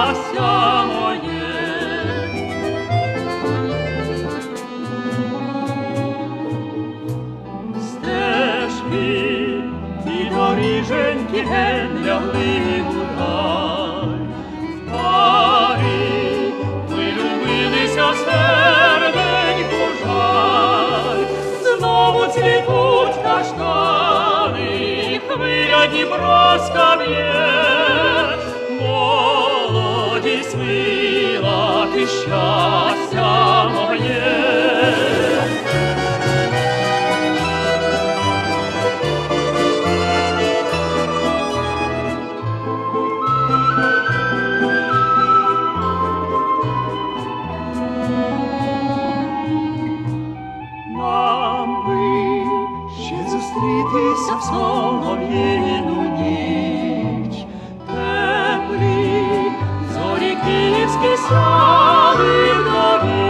щастя моє. Стежки і доріженьки ген лягли парі ми любилися серденьку жаль. Знову цвітуть каштани, хвиля Дніпровська київські сяли до віч.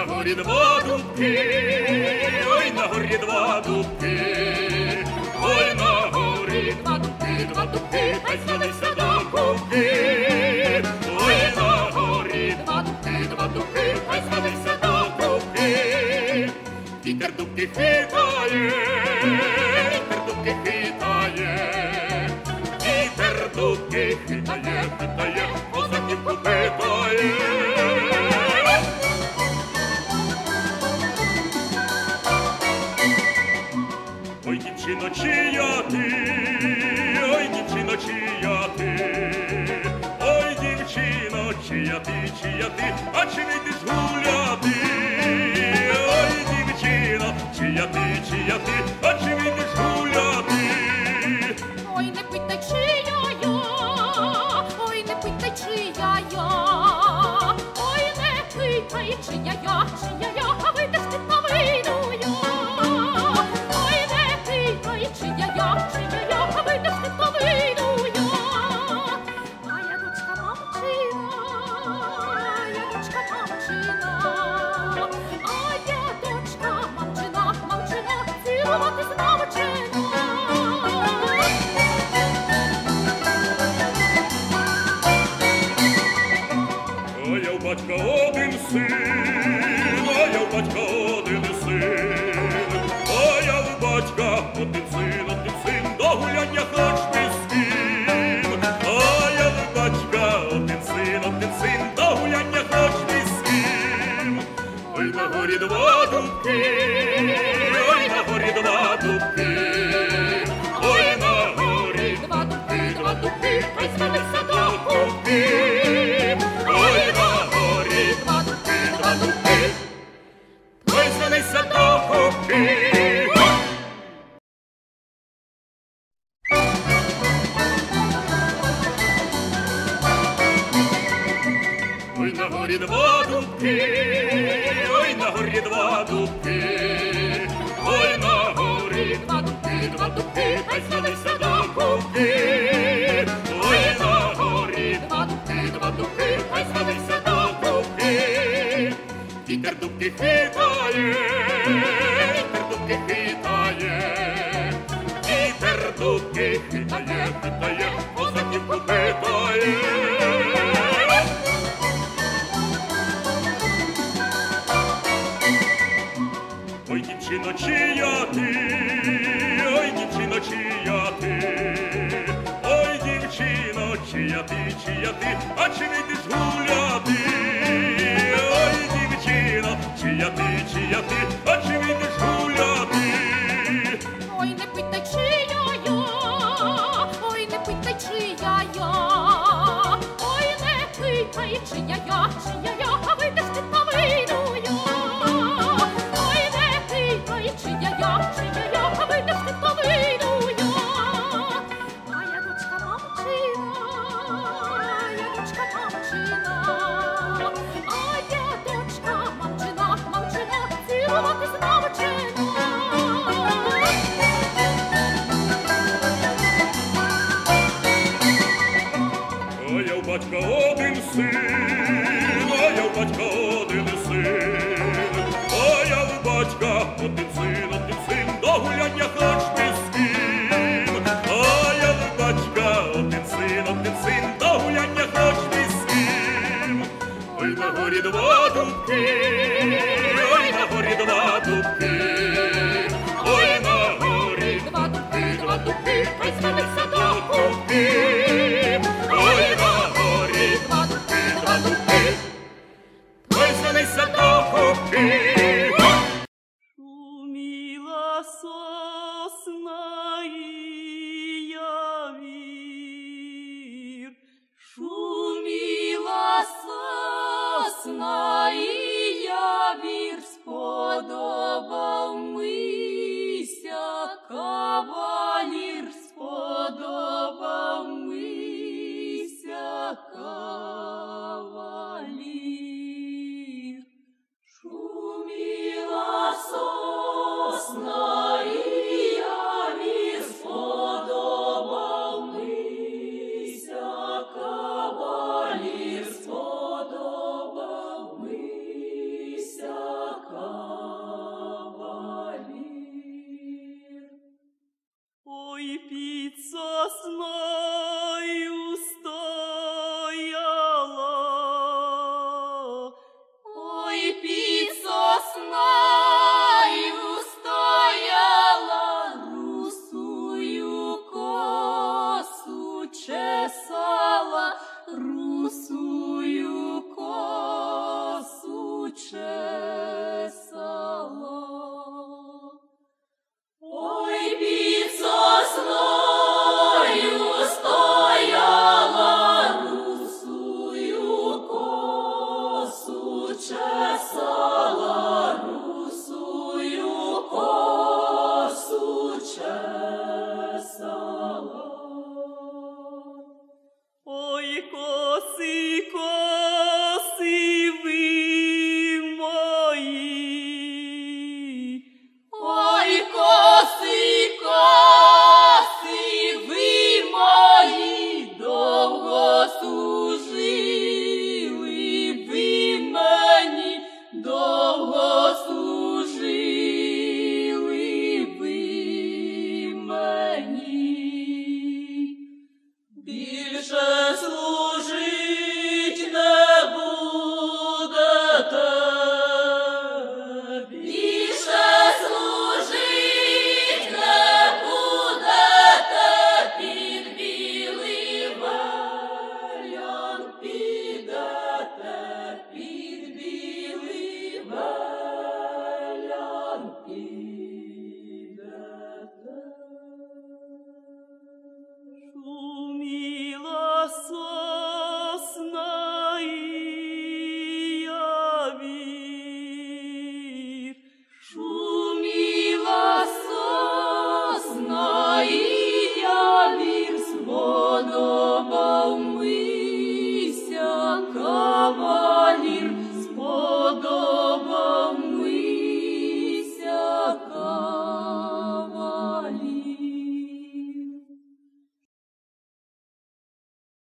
На горі два дубки, ой, на горі два дубки, ой, на горі два дубки, два дубки, хай звелися до кубки. Ой, на горі два дубки, два дубки, хай звелися до кубки. Вітер дубки хитає, дівчино, чия ти, ой, дівчино, чия ти, ой, дівчино, чия ти, чия ти, а чи не йдеш гуляти? Ой, дівчино, чия ти, чия ти, А батька один син, а я в батька один син, а я в батька один син, один син, до гуляння хоч ти з. А я в батька один син, один син, до гуляння хоч ти з. Ой, на горі два дубки, ой, на горі два дубки, ой, на горі Два дубки, два дубки, хай звалися до горі два дубки, ой, на горі два дубки, ой, на горі два дубки, два дубки, хай звалися до кубки. Ой, на горі два дубки, два дубки, хай звалися до кубки. Вітер дубки хитає, вітер дубки хитає, вітер дубки хитає, хитає, дівчино, чия ти, ой, дівчино, чия ти, ой, дівчино, чия ти, чия ти, а чи вийдеш гуляти? Ой, дівчино, чия ти, чия ти, а чи вийдеш гуляти? Ой, не питай, чия я, ой, не питай, чия я, ой, не питай, чия я, чия я, а вийдеш батька один син, а я в батька один син, а я в батька один син, один син, до гуляння хоч би з ким. А я в батька один син, один син, до гуляння хоч би з ким. Ой, на горі два дубки, ой, на горі два дубки, ой, на горі Два дубки, два дубки, хай звалиться до кубки. Ой, smile.